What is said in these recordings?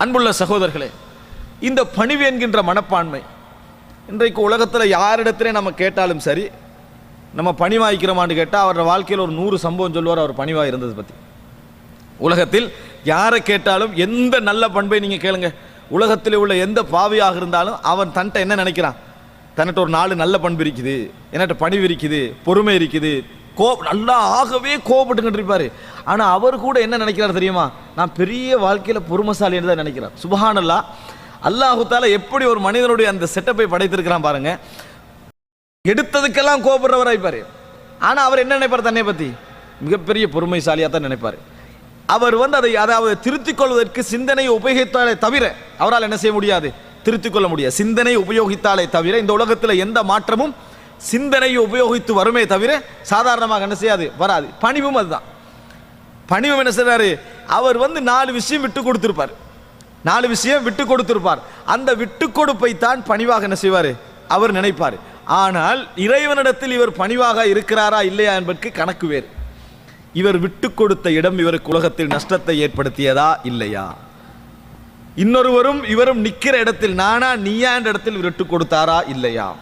அன்புள்ள சகோதரர்களே இந்த பணிவு என்கின்ற மனப்பான்மை இன்றைக்கு உலகத்தில் யாரிடத்திலே நம்ம கேட்டாலும் சரி நம்ம பணிவாய்க்கிறோமான்னு கேட்டால் அவரோட வாழ்க்கையில் ஒரு நூறு சம்பவம் சொல்லுவார் அவர் பணிவாக இருந்தது பற்றி உலகத்தில் யாரை கேட்டாலும் எந்த நல்ல பண்பை நீங்கள் கேளுங்க. உலகத்தில் உள்ள எந்த பாவியாக இருந்தாலும் அவன் தன்ட்ட என்ன நினைக்கிறான்? தன்னிட்ட ஒரு நாலு நல்ல பண்பு இருக்குது என்னட்ட பணிவு இருக்குது பொறுமை இருக்குது கோ நல்லா ஆகவே கோபப்பட்டுக்கிட்டு இருப்பார். ஆனால் அவர் கூட என்ன நினைக்கிறார் தெரியுமா? நான் பெரிய வாழ்க்கையில் பொறுமைசாலின்னு தான் நினைக்கிறேன். சுபஹானல்லா அல்லாஹுத்தால எப்படி ஒரு மனிதனுடைய அந்த செட்டப்பை படைத்திருக்கிறான் பாருங்க. எடுத்ததுக்கெல்லாம் கோபப்படுறவராய்ப்பாரு ஆனா அவர் என்ன நினைப்பார் தன்னை பத்தி? மிகப்பெரிய பொறுமைசாலியாக தான் நினைப்பார். அவர் வந்து அதை அதாவது திருத்திக் கொள்வதற்கு சிந்தனையை உபயோகித்தாலே தவிர அவரால் என்ன செய்ய முடியாது? திருத்திக் கொள்ள முடியாது. சிந்தனை உபயோகித்தாலே தவிர இந்த உலகத்தில் எந்த மாற்றமும் சிந்தனையை உபயோகித்து வருமே தவிர சாதாரணமாக என்ன செய்யாது? வராது. பணிவும் அதுதான். பணிவும் என்ன செய்றாரு? அவர் வந்து நாலு விஷயம் விட்டு கொடுத்துருப்பார். நாலு விஷயம் விட்டு கொடுத்துருப்பார். அந்த விட்டு கொடுப்பை தான் பணிவாக என்ன செய்வார்? அவர் நினைப்பார். ஆனால் இறைவனிடத்தில் இவர் பணிவாக இருக்கிறாரா இல்லையா என்பதற்கு கணக்கு வேறு. இவர் விட்டு கொடுத்த இடம் இவருக்கு உலகத்தில் நஷ்டத்தை ஏற்படுத்தியதா இல்லையா? இன்னொருவரும் இவரும் நிற்கிற இடத்தில் நானா நீயா என்ற இடத்தில் விட்டு கொடுத்தாரா இல்லையா?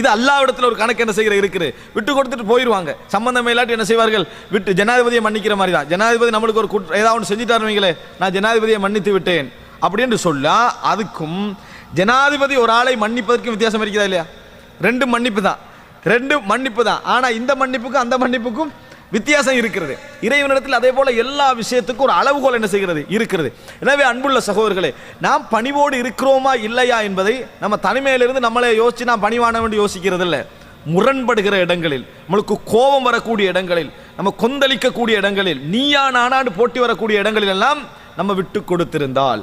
இது அல்லாவிடத்தில் ஒரு கணக்கு என்ன செய்கிற இருக்குது? விட்டு கொடுத்துட்டு போயிடுவாங்க சம்பந்தம் இல்லாட்டி என்ன செய்வார்கள்? விட்டு ஜனாதிபதியை மன்னிக்கிற மாதிரி தான் ஜனாதிபதி நம்மளுக்கு ஒரு குற்ற ஏதாவது ஒன்று செஞ்சுட்டாருவீங்களே நான் ஜனாதிபதியை மன்னித்து விட்டேன். அப்படின்னு சொல்ல அதுக்கும் ஜனாதிபதி ஒரு ஆளை மன்னிப்பதற்கும் வித்தியாசம் இருக்கிறதா இல்லையா? ரெண்டு மன்னிப்பு தான் ரெண்டு மன்னிப்பு தான் ஆனால் இந்த மன்னிப்புக்கும் அந்த மன்னிப்புக்கும் வித்தியாசம் இருக்கிறது. இறைவனிடத்தில் அதே போல எல்லா விஷயத்துக்கும் ஒரு அளவுகோல் என்ன செய்கிறது? இருக்கிறது. எனவே அன்புள்ள சகோதரர்களே நாம் பணிவோடு இருக்கிறோமா இல்லையா என்பதை நம்ம தனிமையிலிருந்து நம்மளே யோசிச்சு நான் பணிவானவன் யோசிக்கிறது இல்லை முரண்படுகிற இடங்களில் நம்மளுக்கு கோபம் வரக்கூடிய இடங்களில் நம்ம கொந்தளிக்கக்கூடிய இடங்களில் நீயா நானான்னு போட்டி வரக்கூடிய இடங்களில் எல்லாம் நம்ம விட்டு கொடுத்திருந்தால்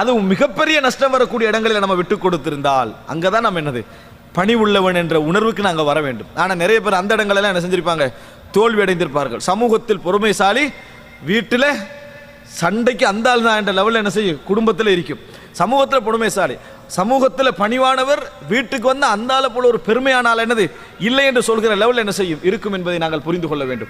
அதுவும் மிகப்பெரிய நஷ்டம் வரக்கூடிய இடங்களில் நம்ம விட்டு கொடுத்திருந்தால் அங்கே தான் நம்ம என்னது? பணி உள்ளவன் என்ற உணர்வுக்கு நாங்கள் வர வேண்டும். ஆனால் நிறைய பேர் அந்த இடங்களெல்லாம் என்ன செஞ்சிருப்பாங்க? தோல்வி அடைந்திருப்பார்கள் சமூகத்தில் பொறுமைசாலி வீட்டில் சண்டைக்கு அந்த ஆள் தான் என்ற லெவலில் என்ன செய்யும்? குடும்பத்தில் இருக்கும். சமூகத்தில் பொறுமைசாலி. சமூகத்தில் பணிவானவர் வீட்டுக்கு வந்து அந்த ஆளை போல ஒரு பெருமையான ஆள் என்னது? இல்லை என்று சொல்கிற லெவலில் என்ன செய்யும்? இருக்கும் என்பதை நாங்கள் புரிந்து கொள்ள வேண்டும்.